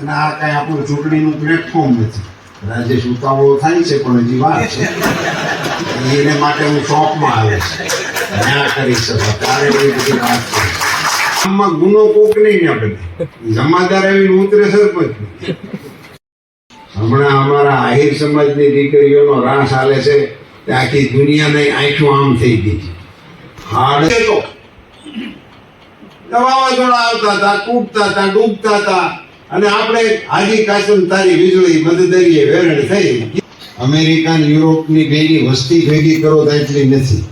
અને આ કાંઈ આપણું ચૂંટણીનું પ્લેટફોર્મ નથી. રાજેશ ઉતાવળો થાય છે, પણ હજી વાત છે. એને માટે હું શોપમાં આવે છે. ના કરી શકો. તારે એવી બધી વાત છે. આમાં ગુનો કોક નહીં ને બધી જમાદાર એવી ઉતરે સરપંચ. હમણાં અમારા આહિર સમાજની દીકરીઓનો રાસ હાલે છે તે આખી દુનિયાને આંખું આમ થઈ ગઈ છે. હાડ તો. વાવાઝોડા આવતા હતા તૂટતા હતા, ડૂબતા હતા. અને આપણે હાજી કાચમ તારી વીજળી મદદરીએ વેરણ થઈ. અમેરિકા યુરોપની બેની વસ્તી ભેગી કરો તો એટલી નથી.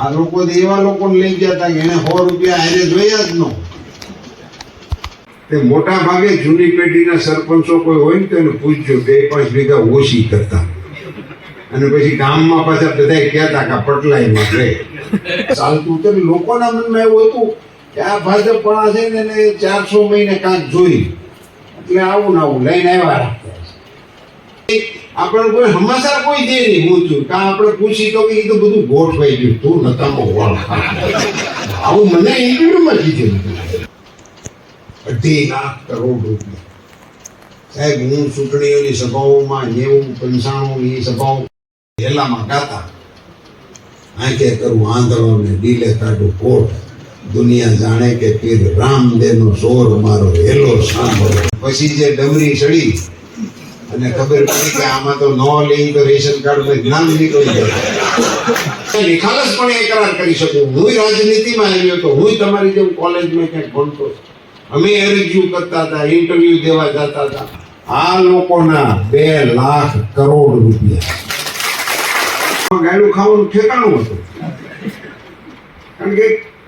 આ લોકો એવા લોકોને લઈ ગયા હતા કે એને સો રૂપિયા હારે જોયા જ ન. તે મોટા ભાગે જૂની પેઢીના સરપંચો કોઈ હોય ને તો એને પૂછજો બે પાંચ વીઘા ઓછી કરતા. અને પછી ગામમાં પાછા બધા કહેતા કે આ પટલાઈમાં રહે ચાલતું તો લોકોના મનમાં એવું હતું કે આ ભાજપ પણ છે ને એને ચારસો મહિને કાંક જોઈ એટલે આવું નવું લઈને આવ્યા રાખતા આપણે કોઈ સમાચાર કોઈ દે નહીં છું. કાં આપણે પૂછી તો કે એ તો બધું ગોઠવાઈ ગયું. તું નકામો હોળ આવું મને ઇન્ટરવ્યુમાં કીધું અઢી લાખ કરોડ રૂપિયા. સાહેબ, હું ચૂંટણીઓની સભાઓમાં નેવું, પંચાણું ની સભાઓ પહેલામાં ગાતા. આંખે કરું આંધળો ને ડીલે કાઢું કોટ. દુનિયા જાણે કે પીર રામદેવનો સોર મારો હેલો સાંભળો. પછી જે ડમરી ચડી, અને ખબર પડી કે આમાં તો ન લઈ તો રેશન કાર્ડમાં જ્ઞાન નીકળી જાય નિખાલસ પણ એ કરાર કરી શકું. હું રાજનીતિમાં આવ્યો તો હું તમારી જેમ કોલેજમાં ક્યાંક ભણતો. અમે અરજીઓ કરતા હતા ઇન્ટરવ્યુ દેવા જતા હતા. આ લોકોના બે લાખ કરોડ રૂપિયા. ગાયડું ખાવાનું ઠેકાણું હતું. કારણ કે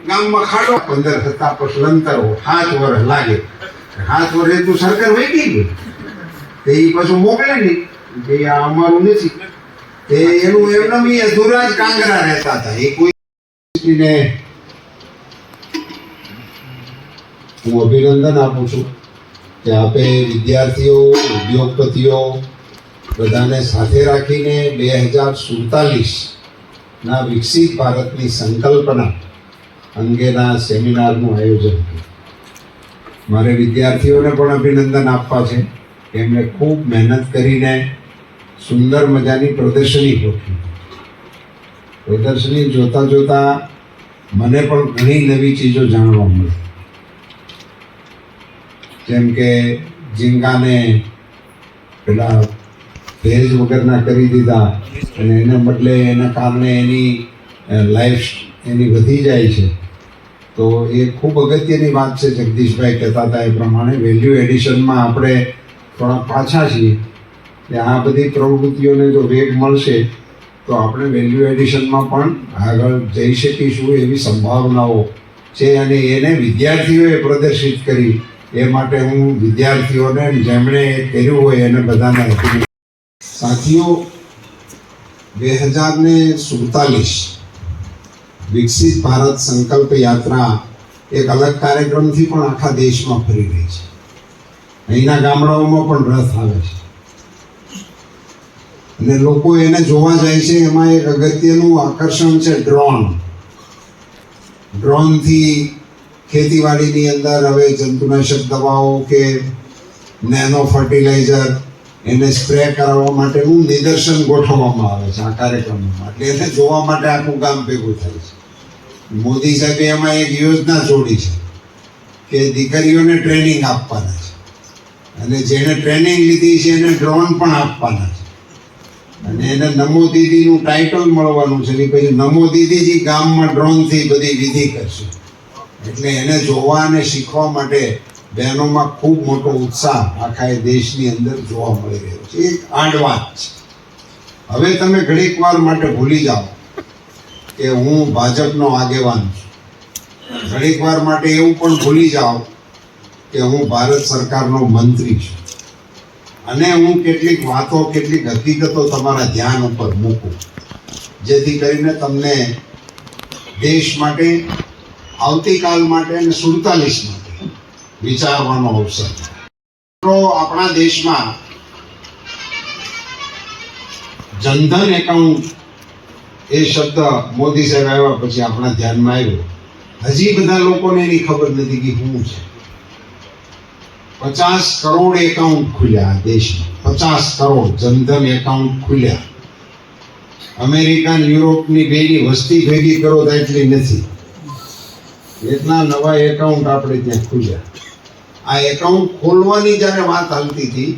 ગામમાં ખાડો, પંદર થતા પછી સાત વર્ષ લાગે. હાથ વર્ષે તું સરકાર વહી ગઈ. તે પાછું મોકલે નહીં. કે આ અમારું નથી. તે એનું એમનામ એ અધૂરા જ કાંગરા રહેતા હતા. એ કોઈ ને હું અભિનંદન આપું છું કે આપે વિદ્યાર્થીઓ, ઉદ્યોગપતિઓ બધાને સાથે રાખીને બે હજાર સુડતાલીસના વિકસિત ભારતની સંકલ્પના અંગેના સેમિનારનું આયોજન કર્યું મારે વિદ્યાર્થીઓને પણ અભિનંદન આપવા છે. એમણે ખૂબ મહેનત કરીને સુંદર મજાની પ્રદર્શની ગોઠવી. પ્રદર્શની જોતાં જોતાં મને પણ ઘણી નવી ચીજો જાણવા મળી. જેમ કે ઝીંગાને પેલા ભેજ વગરના કરી દીધા અને એના બદલે એના કારણે એની લાઈફ એની વધી જાય છે. તો એ ખૂબ અગત્યની વાત છે, જગદીશભાઈ કહેતા હતા એ પ્રમાણે. વેલ્યુ એડિશનમાં આપણે થોડા પાછા છીએ. કે આ બધી પ્રવૃત્તિઓને જો વેગ મળશે, તો આપણે વેલ્યુ એડિશનમાં પણ આગળ જઈ શકીશું એવી સંભાવનાઓ છે અને એને વિદ્યાર્થીઓએ પ્રદર્શિત કરી. એ માટે હું વિદ્યાર્થીઓને જેમણે કર્યું હોય એને બધાને સાથીઓ, બે હજાર ને સુડતાલીસ વિકસિત ભારત સંકલ્પ યાત્રા એક અલગ કાર્યક્રમથી પણ આખા દેશમાં ફરી રહી છે. અહીંના ગામડાઓમાં પણ રથ આવે છે. અને લોકો એને જોવા જાય છે, એમાં એક અગત્યનું આકર્ષણ છે ડ્રોન. ડ્રોનથી ખેતીવાડીની અંદર હવે જંતુનાશક દવાઓ કે નેનો ફર્ટિલાઇઝર એને સ્પ્રે કરાવવા માટેનું નિદર્શન ગોઠવવામાં આવે છે આ કાર્યક્રમમાં. એટલે એને જોવા માટે આખું ગામ ભેગું થાય છે. મોદી સાહેબે એમાં એક યોજના જોડી છે કે દીકરીઓને ટ્રેનિંગ આપવાના છે. અને જેણે ટ્રેનિંગ લીધી છે એને ડ્રોન પણ આપવાના છે. અને એને નમો દીદીનું ટાઇટલ મળવાનું છે ને પછી નમો દીદીજી ગામમાં ડ્રોનથી બધી વિધિ કરશે. એટલે એને જોવા અને શીખવા માટે બહેનોમાં ખૂબ મોટો ઉત્સાહ આખા એ દેશની અંદર જોવા મળી રહ્યો છે. એક આંડવાત છે. હવે તમે ઘડીક વાર માટે ભૂલી જાઓ કે હું ભાજપનો આગેવાન છું. ઘડીક વાર માટે એવું પણ ભૂલી જાઓ કે હું ભારત સરકારનો મંત્રી છું. અને હું કેટલીક વાતો, કેટલીક હકીકતો તમારા ધ્યાન ઉપર મૂકું. જેથી કરીને તમને દેશ માટે, આવતીકાલ માટે અને સુડતાલીસ માટે વિચારવાનો અવસર. આપણા દેશમાં જનધન એકાઉન્ટ એ શબ્દ મોદી સાહેબ આવ્યા પછી આપણા ધ્યાનમાં આવ્યો. હજી બધા લોકોને એની ખબર નથી કે શું છે. પચાસ કરોડ એકાઉન્ટ ખુલ્યા દેશમાં. પચાસ કરોડ જનધન એકાઉન્ટ ખુલ્યા. અમેરિકા યુરોપની ભેગી વસ્તી ભેગી કરો એટલી નથી. એટલા નવા એકાઉન્ટ આપણે ત્યાં ખુલ્યા. આ એકાઉન્ટ ખોલવાની જ્યારે વાત ચાલતી હતી,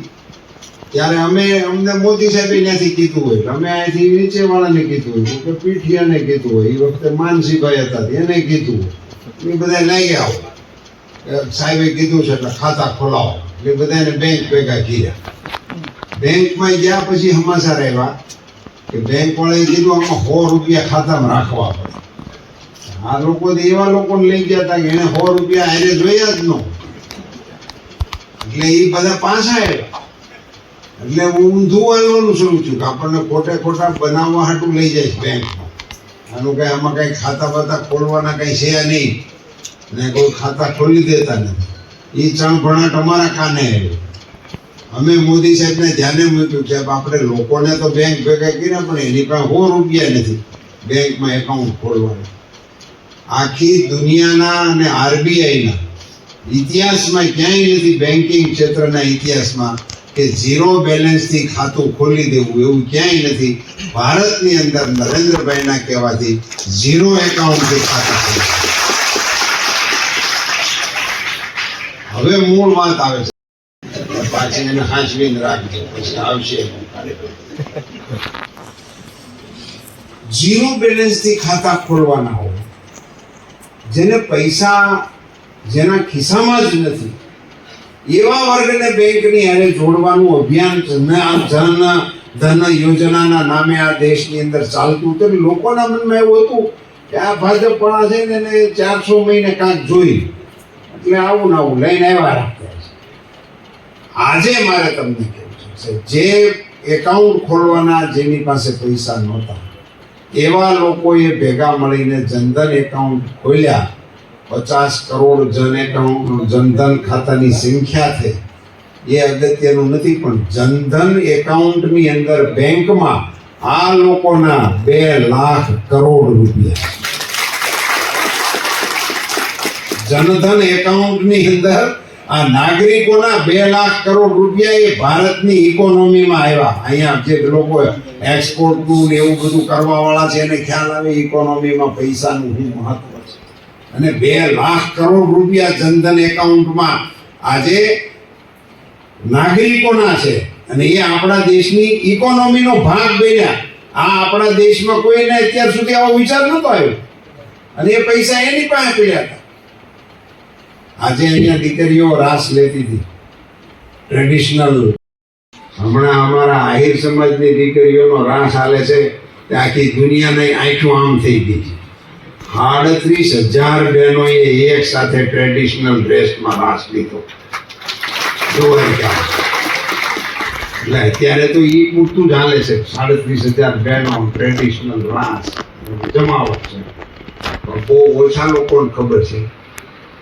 ત્યારે અમે, અમને મોદી સાહેબે ત્યાંથી કીધું હોય, અમે અહીંથી નીચેવાળાને કીધું હોય કે પીઠિયાને કીધું હોય, એ વખતે માનસીભાઈ હતા, એને કીધું હોય. એ બધા લઈ ગયા હોય સાહેબે કીધું છે એટલે ખાતા ખોલાવો. એટલે બધાને બેંક ભેગા કર્યા. બેંકમાં ગયા પછી હમાસા આવ્યા કે બેંક વાળાએ કીધું, આમાં સો રૂપિયા ખાતામાં રાખવા પડે. આ લોકો એવા લોકોને લઈ ગયા હતા કે એને સો રૂપિયા એને જોયા જ ન એટલે એ બધા પાછા આવ્યા. એટલે હું ઊંધું હાલવાનું શરૂ થયું કે આપણને ખોટે ખોટા બનાવવા હાટું લઈ જાય બેંકમાં આનું કઈ આમાં કઈ ખાતા બાતા ખોલવાના કઈ છે નહીં. ને કોઈ ખાતા ખોલી દેતા નથી. એ ચણભણાટ અમારા કાને આવ્યો. અમે મોદી સાહેબને ધ્યાને મૂક્યું સાહેબ આપણે લોકોને તો બેંક ભેગા કર્યા પણ એની પાસે સો રૂપિયા નથી બેંકમાં એકાઉન્ટ ખોલવાનું. આખી દુનિયાના અને આરબીઆઈના ઇતિહાસમાં ક્યાંય નથી બેન્કિંગ ક્ષેત્રના ઇતિહાસમાં કે ઝીરો બેલેન્સથી ખાતું ખોલી દેવું એવું ક્યાંય નથી. ભારતની અંદર નરેન્દ્રભાઈના કહેવાથી ઝીરો એકાઉન્ટથી ખાતું ખોલી હવે મૂળ વાત આવે છે. પાછી એને હાંચવીને રાખજો, પછી આવશે ઝીરો બેલેન્સથી ખાતા ખોલવાના હોય, જેને પૈસા જેના ખિસ્સામાં જ નથી. એવા વર્ગને બેંકની હારે જોડવાનું અભિયાન જન ધન યોજનાના નામે આ દેશની અંદર ચાલતું હતું લોકોના મનમાં એવું હતું કે આ ભાજપ પણ છે ને એને ચારસો મહિને કાંઈક જોઈ. એટલે આવું ને આવું લઈને આવ્યા રાખતા છે. આજે મારે તમને કહેવું છે જે એકાઉન્ટ ખોલવાના જેની પાસે પૈસા નહોતા, એવા લોકોએ ભેગા મળીને જનધન એકાઉન્ટ ખોલ્યા. પચાસ કરોડ જન એકાઉન્ટ જનધન ખાતાની સંખ્યા છે. એ અગત્યનું નથી, પણ જનધન એકાઉન્ટની અંદર બેંકમાં આ લોકોના બે લાખ કરોડ રૂપિયા જનધન એકાઉન્ટની અંદર આ નાગરિકોના બે લાખ કરોડ રૂપિયા એ ભારતની ઇકોનોમીમાં આવ્યા. અહીંયા જે લોકો એક્સપોર્ટનું એવું બધું કરવા વાળા છે, એને ખ્યાલ આવે, ઇકોનોમીમાં પૈસાનું શું મહત્વ અને બે લાખ કરોડ રૂપિયા જનધન એકાઉન્ટમાં આજે નાગરિકોના છે. અને એ આપણા દેશની ઇકોનોમીનો ભાગ બન્યા. આ આપણા દેશમાં કોઈને અત્યાર સુધી આવો વિચાર નહોતો આવ્યો. અને એ પૈસા એની પાસે પડ્યા હતા. આજે અહીંયા દીકરીઓ રાસ લેતી હતી. ટ્રેડિશનલ હમણાં અમારા આહિર સમાજની દીકરીઓનો રાસ હાલે છે. તે આખી દુનિયાને આંખો આમ થઈ ગઈ છે. આડત્રીસ હજાર બહેનોએ એક સાથે ટ્રેડિશનલ ડ્રેસમાં રાસ લીધો. એટલે અત્યારે તો એ પૂરતું હાલે છે. સાડત્રીસ હજાર બહેનો ટ્રેડિશનલ રાસ જમાવટ છે. પણ બહુ ઓછા લોકોને ખબર છે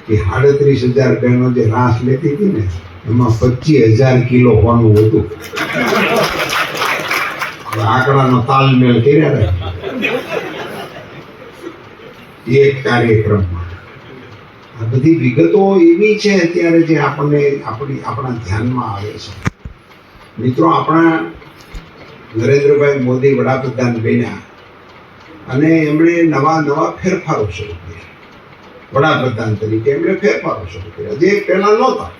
કે સાડત્રીસ હજાર બહેનો જે રાસ લેતી હતી ને, એમાં પચીસ હજાર કિલો હોવાનું હતું. આંકડાનો તાલમેલ કર્યા રહે એક કાર્યક્રમમાં. આ બધી વિગતો એવી છે અત્યારે જે આપણને આપણી, આપણા ધ્યાનમાં આવે છે. મિત્રો, આપણા નરેન્દ્રભાઈ મોદી વડાપ્રધાન બન્યા અને એમણે નવા નવા ફેરફારો શરૂ કર્યા. વડાપ્રધાન તરીકે એમણે ફેરફારો શરૂ કર્યા. જે પહેલા નહોતા.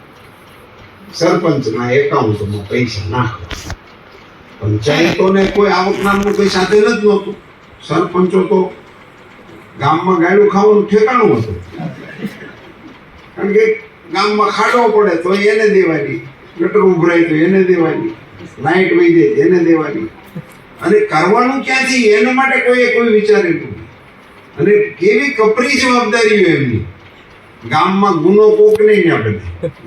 સરપંચના એકાઉન્ટમાં પૈસા નાખવા. પંચાયતોને કોઈ આવક નામનું કોઈ સાધન જ નહોતું. સરપંચો તો ગામમાં ગાયડું ખાવાનું ઠેકાણું હતું. કારણ કે ગામમાં ખાડો પડે તો એને દેવાની. ગટર ઉભરાય તો એને દેવાની. લાઈટ વહી જાય એને દેવાની. અને કરવાનું ક્યાંથી? એના માટે કોઈએ કોઈ વિચાર્યું. અને કેવી કપરી જવાબદારીઓ એમની. ગામમાં ગુનો કોક નહીં ને આપણે.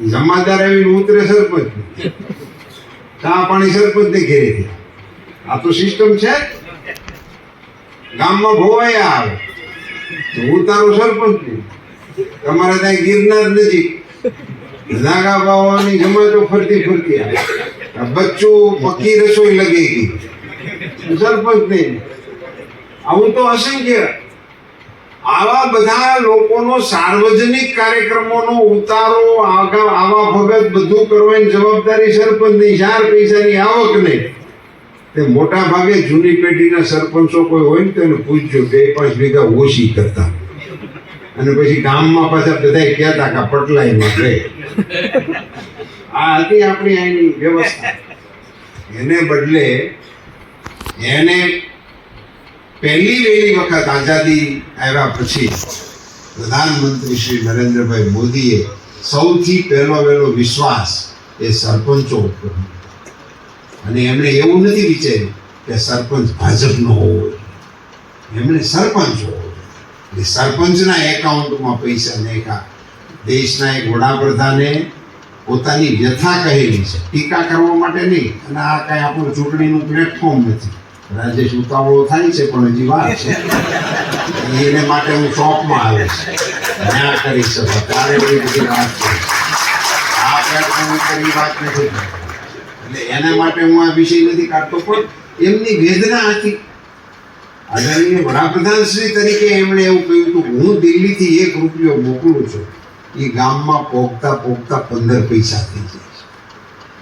જમાદાર આવીને ઉતરે સરપંચ. ચા પાણી સરપંચ ને ઘેરી આ તો સિસ્ટમ છે. ગામમાં ભોવાયા આવે. તો ઉતારો સરપંચ. છું તમારે ત્યાં ગિરનાર નજીક નાગા બાવાની જમાતો ફરતી ફરતી બચ્ચું પક્કી રસોઈ લગી ગઈ. સરપંચ નહીં. આવું તો અસંખ્ય. આવા બધા લોકોનો સાર્વજનિક કાર્યક્રમોનો ઉતારો, આગળ આવા ભગત બધું કરવાની જવાબદારી સરપંચની. ચાર પૈસાની આવક નહીં. તે મોટા ભાગે જૂની પેઢીના સરપંચો કોઈ હોય ને તો એને પૂછજો બે પાંચ વીઘા ઓછી કરતા. અને પછી ગામમાં પાછા બધા કહેતા કે પટલાઈમાં ગઈ આ હતી આપણી અહીંની વ્યવસ્થા. એને બદલે એને પહેલી વહેલી વખત આઝાદી આવ્યા પછી પ્રધાનમંત્રી શ્રી નરેન્દ્રભાઈ મોદીએ સૌથી પહેલો વહેલો વિશ્વાસ એ સરપંચો ઉપર. અને એમણે એવું નથી વિચાર્યું કે સરપંચ ભાજપનો હોવો એમણે સરપંચ હોવો. એટલે સરપંચના એકાઉન્ટમાં પૈસા નાખ્યા. દેશના એક વડાપ્રધાને પોતાની વ્યથા કહેલી છે. ટીકા કરવા માટે નહીં. અને આ કાંઈ આપણું ચૂંટણીનું પ્લેટફોર્મ નથી. રાજેશ, ઉતાવળો થાય છે, પણ હજી વાર છે. એને માટે હું શોખમાં આવે છે. ના કરી શકો. એવી બધી વાત કરી આ પ્લેટફોર્મ કરી વાત નથી. એટલે એના માટે હું આ વિષય નથી કાઢતો, પણ એમની વેદના હતી. આદરણીય વડાપ્રધાન શ્રી તરીકે એમણે એવું કહ્યું હતું, હું દિલ્હીથી એક રૂપિયો મોકલું છું, એ ગામમાં પોગતા પોગતા પંદર પૈસા થઈ જાય છે.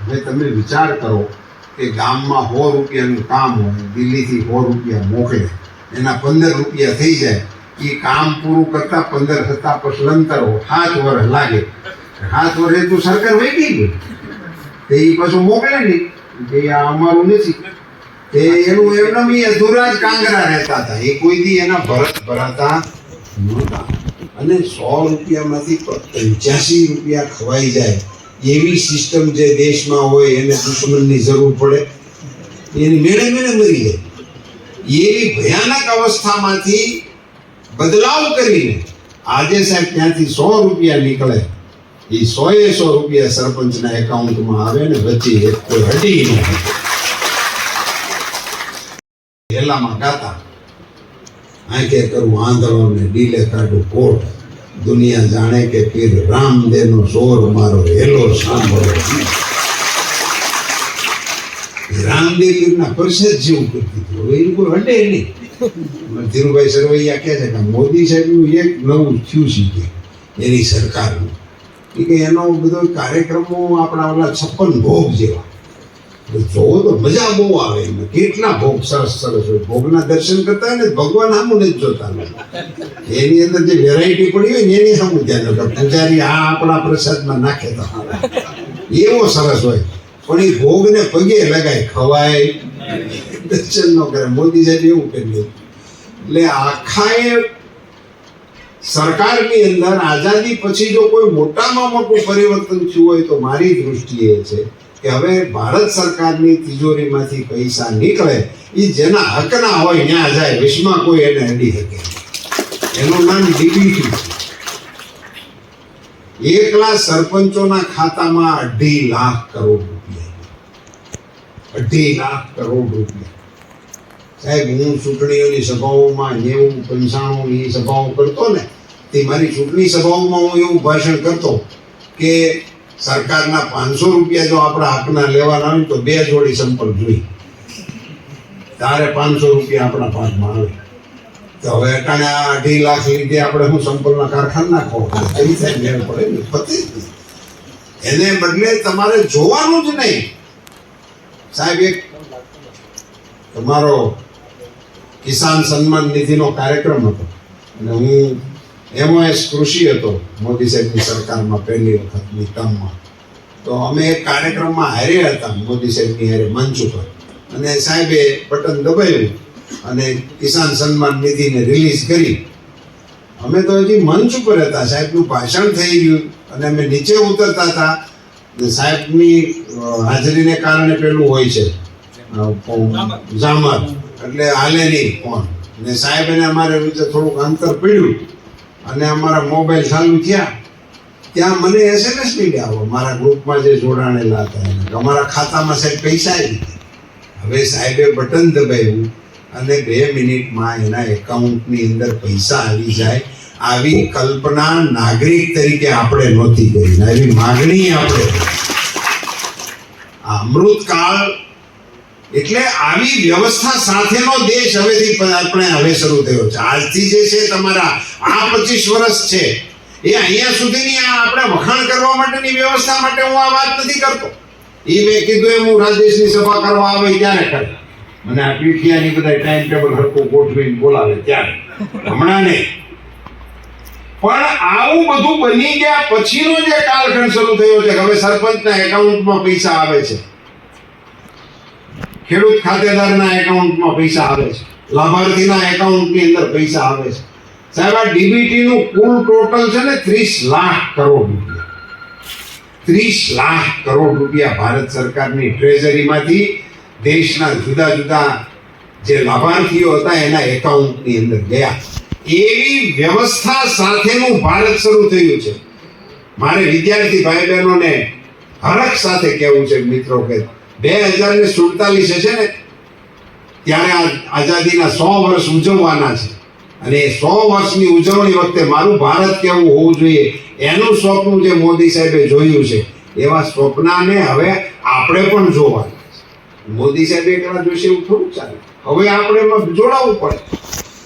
હવે તમે વિચાર કરો કે ગામમાં સો રૂપિયાનું કામ હોય, દિલ્હીથી સો રૂપિયા મોકલે, એના પંદર રૂપિયા થઈ જાય, એ કામ પૂરું કરતા પંદર થતા પસલંતરો સાત વર્ષ લાગે. સાત વર્ષે તો સરકાર વહી ગઈ તે એ પાછું મોકલે નહીં કે આ અમારું નથી. તે એનું એમનેમ એ અધૂરા કાંગરા રહેતા હતા. એ કોઈ દી એના ભરત ભરાતા નહોતા. અને સો રૂપિયામાંથી પંચ્યાસી રૂપિયા ખવાઈ જાય એવી સિસ્ટમ જે દેશમાં હોય એને દુશ્મનની જરૂર પડે. એની મેળે મેળે મરી જાય. એવી ભયાનક અવસ્થામાંથી બદલાવ કરીને આજે સાહેબ ત્યાંથી સો રૂપિયા નીકળે. એ સો એ સો રૂપિયા સરપંચના એકાઉન્ટમાં આવે ને વચ્ચે એક કોઈ હટી ન હોય. પહેલામાં ગાતા. આંખે કરું આંધળો ને ડીલે કાઢું કોટ. દુનિયા જાણે કે પીર રામદેવનો સોર મારો હેલો સાંભળો. એ રામદેવ પીરના પરસેજ જેવું કરતી હતી. કોઈ હટે નહીં. ધીરુભાઈ સરવૈયા કહે છે કે મોદી સાહેબનું એક નવું થયું છે કે એની સરકારનું એ કે એનો બધો કાર્યક્રમો આપણા ઓલા છપ્પન ભોગ જેવા. જોવો તો મજા બહુ આવે એમાં કેટલા ભોગ સરસ સરસ હોય. ભોગના દર્શન કરતા હોય ને ભગવાન સામું નથી જોતા એની અંદર જે વેરાયટી પડી હોય ને એની સામું ધ્યાન રાખે. પૂજારી આ આપણા પ્રસાદમાં નાખે તો એવો સરસ હોય. પણ એ ભોગને પગે લગાય, ખવાય. દર્શન ન કરે. મોદી સાહેબ એવું કરી એટલે આખા એ સરકારની અંદર આઝાદી પછી જો કોઈ મોટામાં મોટું પરિવર્તન થયું હોય તો મારી દૃષ્ટિએ છે કે હવે ભારત સરકારની તિજોરીમાંથી પૈસા નીકળે એ જેના હકના હોય ત્યાં જાય વિશ્વમાં કોઈ એને અડી શકે એનું નામ ડીબીટી એકલા સરપંચોના ખાતામાં અઢી લાખ કરોડ રૂપિયા અઢી લાખ કરોડ રૂપિયા. સાહેબ, હું ચૂંટણીઓની સભાઓમાં નેવું પંચાણું એ સભાઓ કરતો ને તે મારી ચૂંટણી સભાઓમાં હું એવું ભાષણ કરતો કે સરકારના પાંચસો રૂપિયા જો આપણા હકના લેવાના હોય તો બે જોડી સંપલ જોઈ તારે પાંચસો રૂપિયા આપણા પાંચમાં આવે. તો હવે અટાણે આ અઢી લાખ લીધે આપણે હું સંપલના કારખાના નાખો કઈ થાય મેળ પડે ને પતે. એને બદલે તમારે જોવાનું જ નહીં. સાહેબ, એક તમારો કિસાન સન્માન નિધિનો કાર્યક્રમ હતો. અને હું એમઓએસ કૃષિ હતો, મોદી સાહેબની સરકારમાં પહેલી વખતની ટર્મમાં તો અમે એક કાર્યક્રમમાં હારે હતા, મોદી સાહેબની હારે મંચ ઉપર. અને સાહેબે બટન દબાવ્યું અને કિસાન સન્માન નિધિને રિલીઝ કરી. અમે તો હજી મંચ ઉપર હતા, સાહેબનું ભાષણ થઈ ગયું અને અમે નીચે ઉતરતા હતા. સાહેબની હાજરીને કારણે પેલું હોય છે જામર. એટલે હાલે ફોન ને સાહેબ એને અમારે રીતે થોડુંક અંતર પડ્યું. અને અમારા મોબાઈલ ચાલુ થયા. ત્યાં મને એસએમએસ મળ્યા આવો. મારા ગ્રુપમાં જે જોડાણેલા હતા એને. અમારા ખાતામાં સાહેબ પૈસા આવી હવે સાહેબે બટન દબાવ્યું અને બે મિનિટમાં એના એકાઉન્ટની અંદર પૈસા આવી જાય આવી કલ્પના નાગરિક તરીકે આપણે નહોતી કરી. આવી માગણી આપણે અમૃતકાળ એટલે આવી વ્યવસ્થા સાથેનો દેશ હવેથી આપણે હવે શરૂ થયો છે. આજથી જે છે તમારા આ પચીસ વર્ષ છે, એ અહીંયા સુધીની આ આપણે વખાણ કરવા માટેની વ્યવસ્થા માટે હું આ વાત નથી કરતો. એ મેં કીધું એમ હું રાજેશની સભા કરવા આવે ત્યારે કરે? મને આ પીઠિયાની બધા ટાઈમ ટેબલ હરખું ગોઠવીને બોલાવે ત્યારે. હમણાં નહીં. પણ આવું બધું બની ગયા પછીનો જે કાલખંડ શરૂ થયો છે હવે સરપંચના એકાઉન્ટમાં પૈસા આવે છે. ખેડૂત ખાતેદારના એકાઉન્ટમાં પૈસા આવે છે. લાભાર્થીના એકાઉન્ટની અંદર પૈસા આવે છે. સાહેબ, આ ડીબીટીનું કુલ ટોટલ છે ને ત્રીસ લાખ કરોડ રૂપિયા. ત્રીસ લાખ કરોડ રૂપિયા ભારત સરકારની ટ્રેઝરીમાંથી દેશના જુદા જુદા જે લાભાર્થીઓ હતા એના એકાઉન્ટની અંદર ગયા. એવી વ્યવસ્થા સાથેનું ભારત શરૂ થયું છે. મારે વિદ્યાર્થી ભાઈ બહેનોને હરખ સાથે કહેવું છે, મિત્રો, કે બે હજાર ને સુડતાલીસ છે ને, ત્યારે આઝાદીના સો વર્ષ ઉજવવાના છે. અને એ સો વર્ષની ઉજવણી વખતે મારું ભારત કેવું હોવું જોઈએ, એનું સ્વપ્ન જે મોદી સાહેબે જોયું છે, એવા સ્વપ્નને હવે આપણે પણ જોવાના છે. મોદી સાહેબ એકલા જોશે એવું થોડું ચાલે. હવે આપણે એમાં જોડાવવું પડે.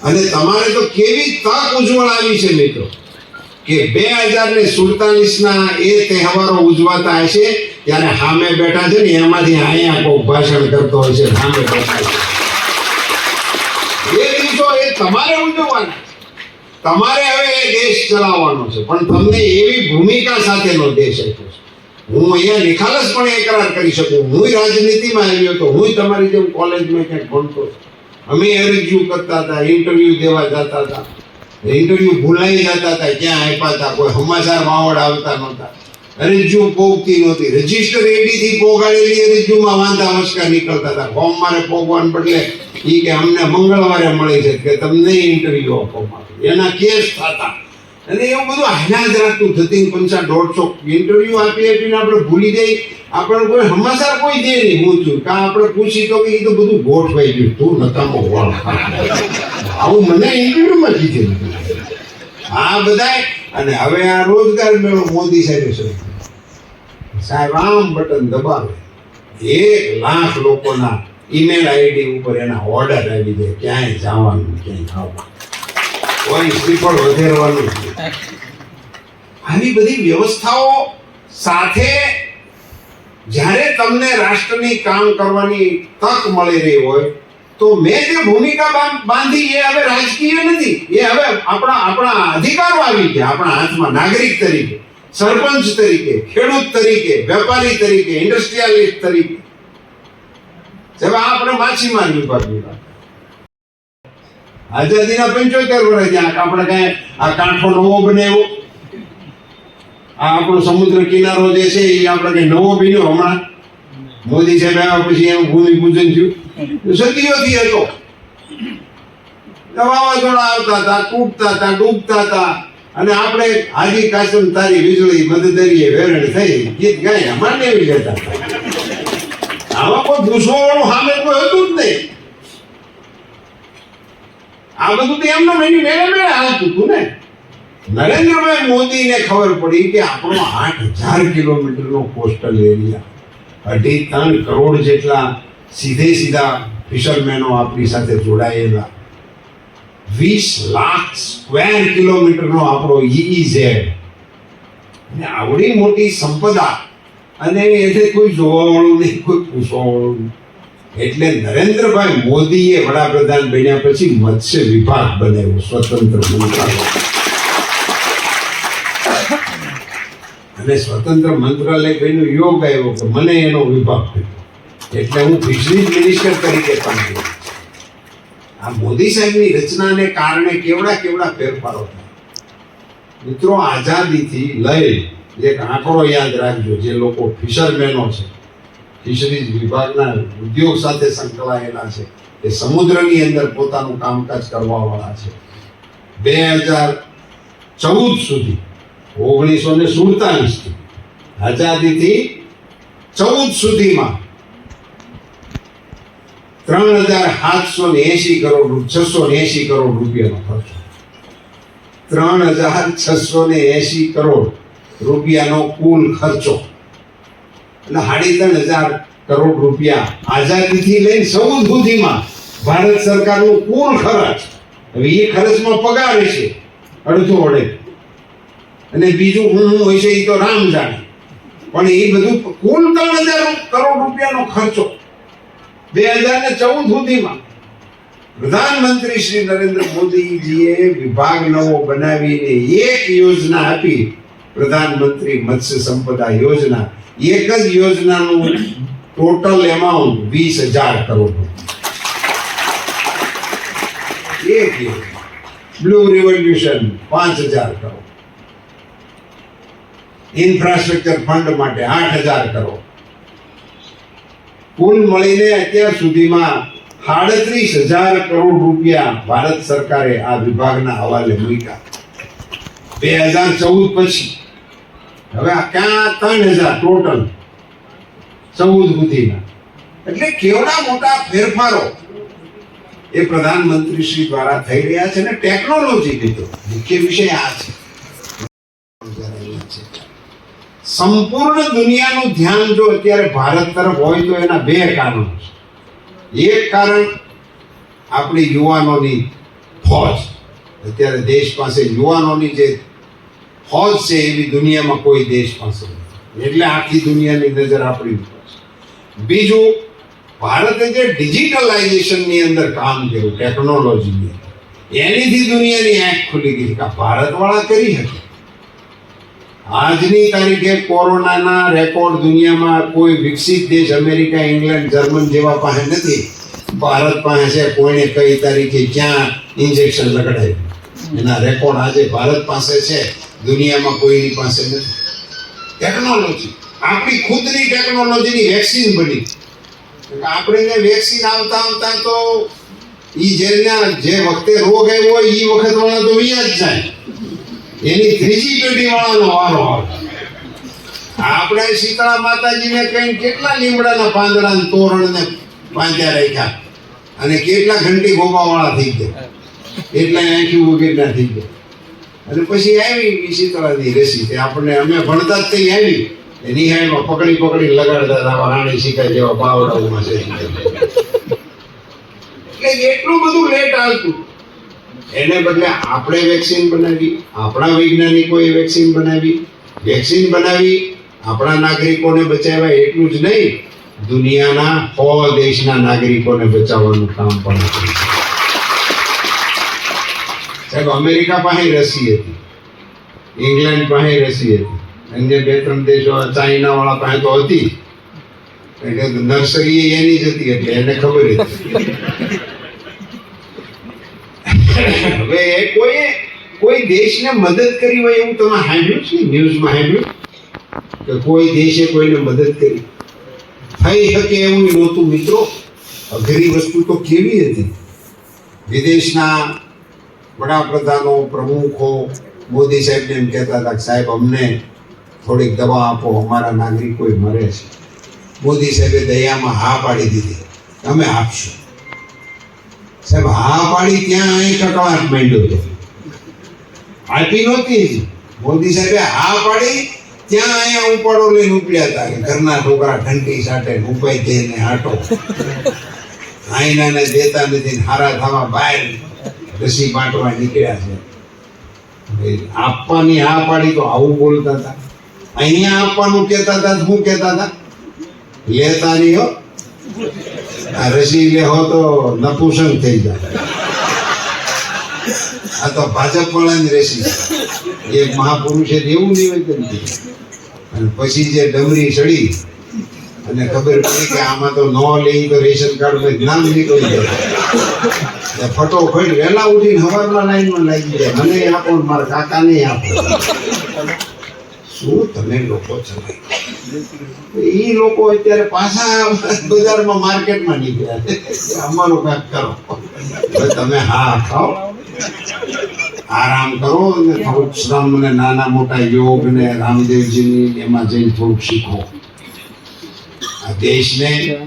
અને તમારે તો કેવી તક ઉજ્જવળ આવી છે મિત્રો. કે બે હજાર ને સુડતાલીસના એ તહેવારો ઉજવાતા હશે ત્યારે સામે બેઠા છે ને, એમાંથી અહીંયા કોઈ ભાષણ કરતો હોય છે સામે બેઠા છે. એ દિવસો એ તમારે ઉજવવાના. તમારે હવે એ દેશ ચલાવવાનો છે. પણ તમને એવી ભૂમિકા સાથેનો દેશ આપ્યો છે. હું અહીંયા નિખાલસપણે એકરાર કરી શકું. હું રાજનીતિમાં આવ્યો તો હું તમારી જેમ કોલેજમાં ક્યાંક ભણતો. અમે અરજીઓ કરતા હતા ઇન્ટરવ્યુ દેવા જતા હતા. ઇન્ટરવ્યુ ભૂલાઈ જતા હતા, ક્યાં આપ્યા હતા, કોઈ સમાચાર માવડ આવતા નહોતા. અરજીઓ પોગતી નહોતી. રજિસ્ટર એડીથી પોગાડેલી અરજીઓમાં વાંધા મસ્કા નીકળતા હતા. ફોર્મ મારે પોગવાને બદલે એ કે અમને મંગળવારે મળે છે કે તમને ઇન્ટરવ્યુ આપવામાં. એના કેસ થતા. અને એવું બધું હાના જ રાખતું થતી પંચા દોઢસો ઇન્ટરવ્યુ આપી આપીને આપણે ભૂલી જઈ. આપણે કોઈ હમાસા કોઈ દે નહીં હું છું કાં આપણે પૂછી તો કે એ તો બધું ગોઠવાઈ ગયું. તું નકામો વળ આવું મને ઇન્ટરવ્યુમાં કીધું. આ બધાય, અને હવે આ રોજગાર મેળો મોદી સાહેબ છે સાહેબ, આમ બટન દબાવે. એક લાખ લોકોના ઈમેલ આઈડી ઉપર એના ઓર્ડર આવી જાય. ક્યાંય જવાનું, ક્યાંય ખાવાનું આવી બધી વ્યવસ્થાઓ સાથે જ્યારે તમને રાષ્ટ્રની કામ કરવાની તક મળી રહી હોય, તો મેં જે ભૂમિકા બાંધી એ હવે રાજકીય નથી. એ હવે આપણા આપણા અધિકારો આવી ગયા આપણા હાથમાં નાગરિક તરીકે, સરપંચ તરીકે, ખેડૂત તરીકે, વેપારી તરીકે, ઇન્ડસ્ટ્રીયાલિસ્ટ તરીકે. જેવા આપણે માછીમાર પર વાત આઝાદીના પંચોતેર વર્ષ થયા આપણે કઈ આ કાંઠો નવો બનાવ્યો. આ આપણો સમુદ્ર કિનારો જે છે, એ આપણે કઈ નવો બન્યો હમણાં. મોદી સાહેબ આવ્યા પછી એનું ભૂમિપૂજન થયું. સદીઓથી હતો. વાવાઝોડા આવતા હતા તૂટતા હતા, ડૂબતા હતા. અને આપણે હાજી કાસમ તારી વીજળી મદદરીએ વેરણ થઈ, ગીત ગાય એવી લેતા આવા કોઈ દુશ્મનો સામે કોઈ હતું જ નહીં. આ બધું તો એમને એની મેળે મેળે આવતું હતું ને. નરેન્દ્રભાઈ મોદીને ખબર પડી કે આપણો આઠ હજાર કિલોમીટરનો કોસ્ટલ એરિયા, અઢી ત્રણ કરોડ જેટલા સીધે સીધા ફિશરમેનો આપણી સાથે જોડાયેલા, વીસ લાખ સ્ક્વેર કિલોમીટરનો આપણો ઈઈઝેડ ને આવડી મોટી સંપદા. અને એને કોઈ જોવાવાળું નહીં, કોઈ પૂછવાવાળું નહીં. એટલે નરેન્દ્રભાઈ મોદીએ વડાપ્રધાન બન્યા પછી મત્સ્ય વિભાગ બનાવ્યો સ્વતંત્ર મંત્રાલય. અને સ્વતંત્ર મંત્રાલય બન્યું, યોગ આવ્યો કે મને એનો વિભાગ થયો એટલે હું ફિશરીઝ મિનિસ્ટર તરીકે કામ કર્યું આ મોદી સાહેબની રચનાને કારણે કેવડા કેવડા ફેરફારો થયા. મિત્રો આઝાદીથી લઈ, એક આંકડો યાદ રાખજો, જે લોકો ફિશરમેનો છે. ફિશરીઝ વિભાગના ઉદ્યોગ સાથે સંકળાયેલા છે. એ સમુદ્રની અંદર પોતાનું કામકાજ કરવાવાળા છે. બે હજાર ચૌદ સુધી, ઓગણીસો ને સુડતાલીસ આઝાદીથી ચૌદ સુધીમાં ત્રણ હજાર સાતસો ને એસી કરોડ છસો ને એસી કરોડ રૂપિયાનો ખર્ચો. ત્રણ હજાર છસો ને એસી કરોડ રૂપિયાનો કુલ ખર્ચો અને સાડી ત્રણ હજાર કરોડ રૂપિયા આઝાદીથી લઈને ચૌદ સુધીમાં ભારત સરકારનું કુલ ખર્ચ. હવે એ ખર્ચમાં પગાર છે અડધો અડે અને બીજું હું હું હોય છે એ તો રામ જાણે. પણ એ બધું કુલ ત્રણ હજાર કરોડ રૂપિયાનો ખર્ચો. બે હજાર ને ચૌદ સુધીમાં પ્રધાનમંત્રી શ્રી નરેન્દ્ર મોદીજીએ વિભાગ નવો બનાવીને એક યોજના આપી પ્રધાનમંત્રી મત્સ્ય સંપદા યોજના એક જ યોજનાનું ટોટલ એમાઉન્ટ વીસ હજાર કરોડ રૂપિયા. એક યોજના બ્લુ રિવોલ્યુશન પાંચ હજાર કરોડ ઇન્ફ્રાસ્ટ્રક્ચર ફંડ માટે આઠ હજાર કરોડ કુલ મળીને અત્યાર સુધીમાં સાડત્રીસ હજાર કરોડ રૂપિયા ભારત સરકારે આ વિભાગના હવાલે મૂક્યા બે હજાર ચૌદ પછી હવે ક્યાં ત્રણ હજાર ટોટલ ચૌદ સુધીના એટલે કેવડા મોટા ફેરફારો એ પ્રધાનમંત્રી શ્રી દ્વારા થઈ રહ્યા છે અને ટેકનોલોજી કીધો મુખ્ય વિષય આ છે. સંપૂર્ણ દુનિયાનું ધ્યાન જો અત્યારે ભારત તરફ હોય તો એના બે કારણો છે. એક કારણ આપણી યુવાનોની ફોજ. અત્યારે દેશ પાસે યુવાનોની જે ફોજ એવી દુનિયામાં કોઈ દેશ પાસે એટલે આખી દુનિયાની નજર આપણી ઉપર છે. બીજું, ભારતે જે ડિજિટલાઇઝેશનની અંદર કામ કર્યું, ટેકનોલોજીની એનીથી દુનિયાની આંખ ખુલી ગઈ કે ભારતવાળા કરી હતી આજની તારીખે કોરોનાના રેકોર્ડ દુનિયામાં કોઈ વિકસિત દેશ અમેરિકા, ઇંગ્લેન્ડ, જર્મન જેવા પાસે નથી. ભારત પાસે છે, કોઈને કઈ તારીખે ક્યાં ઇન્જેક્શન લગાડાયું. એના રેકોર્ડ આજે ભારત પાસે છે. દુનિયામાં કોઈની પાસે નથી. ટેકનોલોજી આપણી ખુદની ટેકનોલોજીની વેક્સિન બની. આપણે વેક્સિન આવતા આવતા તો એ જેના જે વખતે રોગ આવ્યો હોય એ વખત વાળા તો વિયા જ જાય. એની ત્રીજી પેઢી વાળાનો વારો આવે. આપણે શીતળા માતાજીને કઈ કેટલા લીમડાના પાંદડા તોરણને તોરણ ને રાખ્યા? અને કેટલા ઘંટી ગોબાવાળા થઈ ગયા? એટલા આંખી વગેરે થઈ ગયા. અને પછી આવી વિચિત્રાની રસી તે આપણને અમે ભણતા જ તઈ આવી. એ નિહાળમાં પકડી પકડી લગાડતા હતા રાણી શીખાય જેવા બાવડાઓમાં છે. એટલે એટલું બધું લેટ આવતું એને બદલે આપણે વેક્સિન બનાવી, આપણા વૈજ્ઞાનિકોએ વેક્સિન બનાવી વેક્સિન બનાવી, આપણા નાગરિકોને બચાવ્યા એટલું જ નહીં, દુનિયાના સો દેશના નાગરિકોને બચાવવાનું કામ પણ કર્યું સાહેબ, અમેરિકા પાસે રસી હતી. ઇંગ્લેન્ડ પાસે રસી હતી. અન્ય બે, ત્રણ દેશો ચાઇના વાળા પાસે તો હતી. એટલે નર્સરી એની જ હતી, એટલે એને ખબર હતી. હવે એ કોઈ કોઈ દેશને મદદ કરી હોય એવું તમે સાંભળ્યું છે? ન્યૂઝમાં સાંભળ્યું? કે કોઈ દેશે કોઈને મદદ કરી? થઈ શકે એવું નહોતું, મિત્રો. અઘરી વસ્તુ તો કેવી હતી? વિદેશના વડાપ્રધાનો, પ્રમુખો, મોદી સાહેબને એમ કહેતા હતા કે સાહેબ, અમને થોડીક દવા આપો, અમારા નાગરિકો મરે છે. મોદી સાહેબે દયામાં હા પાડી દીધી. અમે આપશું. સાહેબ, હા પાડી ત્યાં અહીં કકળાટ માંડ્યો હતો. આપી નહોતી. મોદી સાહેબે હા પાડી ત્યાં અહીંયા ઉપાડો લઈને ઉપડ્યા હતા કે ઘરના છોકરા ઘંટી સાટે ઉપાય દે ને હાટો. આઈનાને દેતા નથી હારા થવા બહાર રસી બાંટવા નીકળ્યા છે. આપવાની આ પાડી તો આવું બોલતા હતા. અહીંયા આપવાનું કહેતા હતા શું કહેતા હતા? લેતા નહીં હો. આ રસી લેહો તો નપુસંગ થઈ જાય. આ તો ભાજપ વાળાની રસી. એક મહાપુરુષે એવું નિવેદન કર્યું. અને પછી જે ડમરી ચડી અને ખબર પડી કે આમાં તો ન લઈ તો રેશન કાર્ડમાં નામ નીકળી જાય ફટો ફટોફટ વહેલા ઉઠીને સવારમાં લાઈનમાં લાગી જાય મને આપો મારા કાકાને આપો. શું તમે લોકો ચલાવી એ લોકો અત્યારે પાછા બજારમાં માર્કેટમાં નીકળ્યા અમારું કાંઈક કરો. તમે હા ખાઓ. આરામ કરો અને થોડુંક શ્રમ ને નાના મોટા યોગ ને રામદેવજીની એમાં જઈને થોડુંક શીખો. દેશને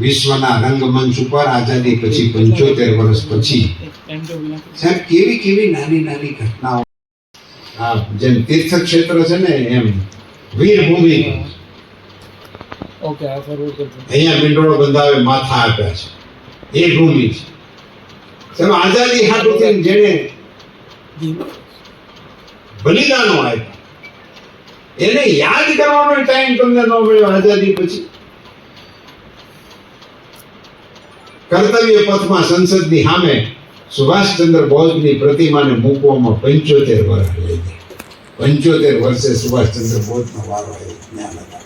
વિશ્વના રંગમંચ ઉપર આઝાદી પછી પંચોતેર વર્ષ પછી. સાહેબ કેવી કેવી નાની નાની ઘટનાઓ આ જેમ તીર્થ ક્ષેત્ર છે ને એમ વીરભૂમિ. અહીંયા મીંડોળો બંધાવે માથા આપ્યા છે. એ ભૂમિ છે. તેમાં આઝાદી હાટુથી જેને બલિદાનો આપ્યા. એને યાદ કરવાનો ટાઈમ તમને ન મળ્યો આઝાદી પછી. કર્તવ્ય પથમાં સંસદની સામે સુભાષચંદ્ર બોઝની પ્રતિમાને મૂકવામાં પંચોતેર વર્ષ લઈ ગયા. પંચોતેર વર્ષે સુભાષચંદ્ર બોઝનો વારો જ્ઞાન હતા.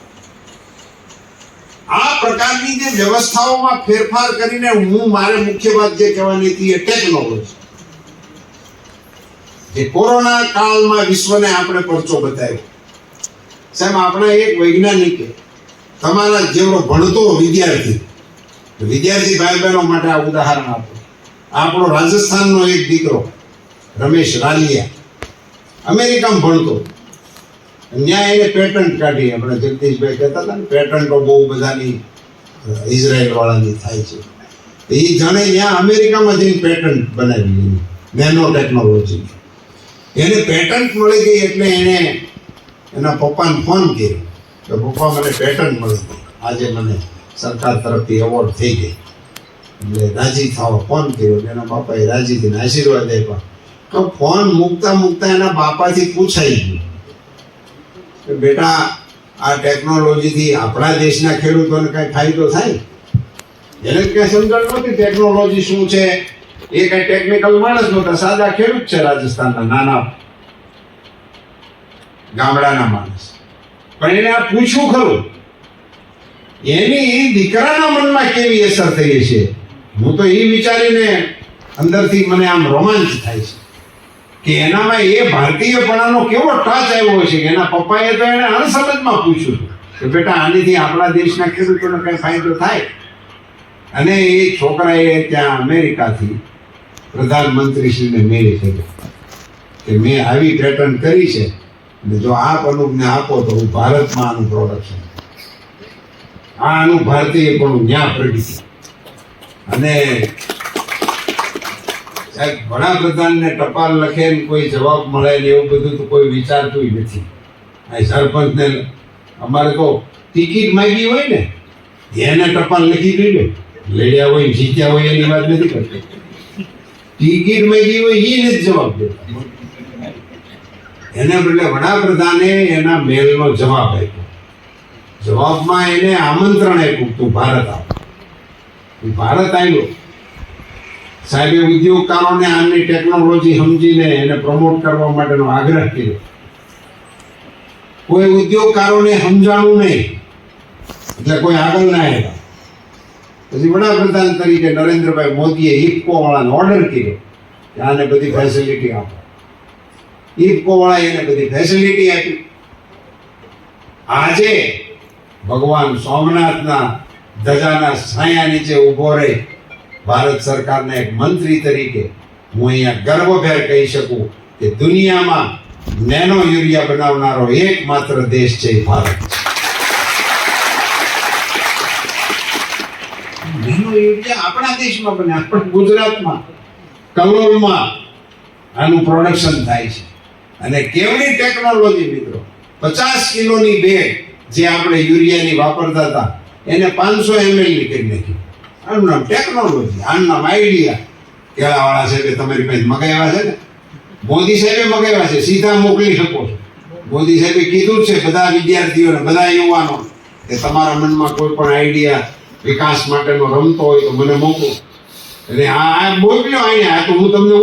આ પ્રકારની જે વ્યવસ્થાઓમાં ફેરફાર કરીને હું મારે મુખ્ય વાત જે કહેવાની હતી એ ટેકનોલોજી જે કોરોના કાળમાં વિશ્વને આપણે પરચો બતાવ્યો. સાહેબ, આપણા એક વૈજ્ઞાનિકે તમારા જેવો ભણતો વિદ્યાર્થી વિદ્યાર્થી ભાઈ બહેનો માટે આ ઉદાહરણ આપો. આપણો રાજસ્થાનનો એક દીકરો, રમેશ રાલિયા, અમેરિકામાં ભણતો. ત્યાં એને પેટન્ટ કાઢી, આપણે જગદીશભાઈ કહેતા હતા ને પેટન્ટો બહુ બધાની ઇઝરાયલવાળાની થાય છે. એ જાણે ત્યાં અમેરિકામાં જઈને પેટન્ટ બનાવી એની નેનો ટેકનોલોજી એને પેટન્ટ મળી ગઈ એટલે એણે એના પપ્પાને ફોન કર્યો કે પપ્પા મને પેટર્ન મળી ગઈ. આજે મને સરકાર તરફથી એવોર્ડ થઈ ગઈ. એટલે રાજી થવા ફોન કર્યો એટલે એના બાપાએ રાજી થઈને આશીર્વાદ આપ્યા. તો ફોન મૂકતા મૂકતા એના બાપાથી પૂછાઈ ગયું કે બેટા, આ ટેકનોલોજીથી આપણા દેશના ખેડૂતોને કાંઈ ફાયદો થાય? એને કાંઈ સમજણ નથી ટેકનોલોજી શું છે? એ કાંઈ ટેકનિકલ માણસ નહોતા, સાદા ખેડૂત છે રાજસ્થાનના નાના ગામડાના માણસ. પણ એને આ પૂછ્યું ખરું, એની દીકરાના મનમાં કેવી અસર થઈ છે હું તો એ વિચારીને અંદરથી મને આમ રોમાંચ થાય છે કે એનામાં એ ભારતીયપણાનો કેવો ટચ આવ્યો છે કે એના પપ્પાએ તો એને અણસમજમાં પૂછ્યું કે, બેટા, આનીથી આપણા દેશના ખેડૂતોને કંઈ ફાયદો થાય? અને એ છોકરાએ ત્યાં અમેરિકાથી પ્રધાનમંત્રીશ્રીને મેળવી કર્યો કે, મેં આવી પેટર્ન કરી છે. જો આપ અનુપને આપો તો હું ભારતમાં આનું પ્રોડક્શન આ આનું પણ ન્યા પ્રગતિ અને સાહેબ, વડાપ્રધાનને ટપાલ લખે ને કોઈ જવાબ મળે ને એવું બધું તો કોઈ વિચારતું નથી. આ સરપંચને અમારે તો ટિકિટ માગી હોય ને, એને ટપાલ લખી દઈ લડ્યા હોય જીત્યા હોય એની વાત નથી કરતી. ટિકિટ માગી હોય એ નથી જવાબ દેતા. એને બદલે વડાપ્રધાને એના મેલનો જવાબ આપ્યો. જવાબમાં એને આમંત્રણ આપ્યું તું ભારત આવ. તું ભારત આવ્યો. સાહેબે ઉદ્યોગકારોને આની ટેકનોલોજી સમજીને એને પ્રમોટ કરવા માટેનો આગ્રહ કર્યો. કોઈ ઉદ્યોગકારોને સમજાણું નહીં. એટલે કોઈ આગળ ના આવ્યા. પછી વડાપ્રધાન તરીકે નરેન્દ્રભાઈ મોદીએ ઇફકો વાળાને ઓર્ડર કર્યો કે આને બધી ફેસિલિટી આપો. ઇફકો વાળાએ એને બધી ફેસિલિટી આપી. આજે ભગવાન સોમનાથના ધજાના છાયા નીચે ઊભો રહે ભારત સરકારના એક મંત્રી તરીકે હું અહીંયા ગર્વભેર કહી શકું કે દુનિયામાં નેનો યુરિયા બનાવનારો એકમાત્ર દેશ છે ભારત આપણા દેશમાં બને, આપણા ગુજરાતમાં, કલોલમાં આનું પ્રોડક્શન થાય છે. અને કેવડી ટેકનોલોજી મિત્રો? પચાસ કિલોની બેગ જે આપણે યુરિયાની વાપરતા હતા, એને પાંચસો એમએલની કરી નાખી. આનું નામ ટેકનોલોજી આનું નામ આઈડિયા કેળાવાળા કે તમારી પાસે મગાવ્યા છે ને? મોદી સાહેબે મગાવ્યા છે, સીધા મોકલી શકો છો. મોદી સાહેબે કીધું છે, બધા વિદ્યાર્થીઓને, બધા યુવાનો, કે તમારા મનમાં કોઈ પણ આઈડિયા વિકાસ માટેનો રમતો હોય તો મને મોકલો. એટલે આ મોકલ્યો અહીંયા આ તો હું તમને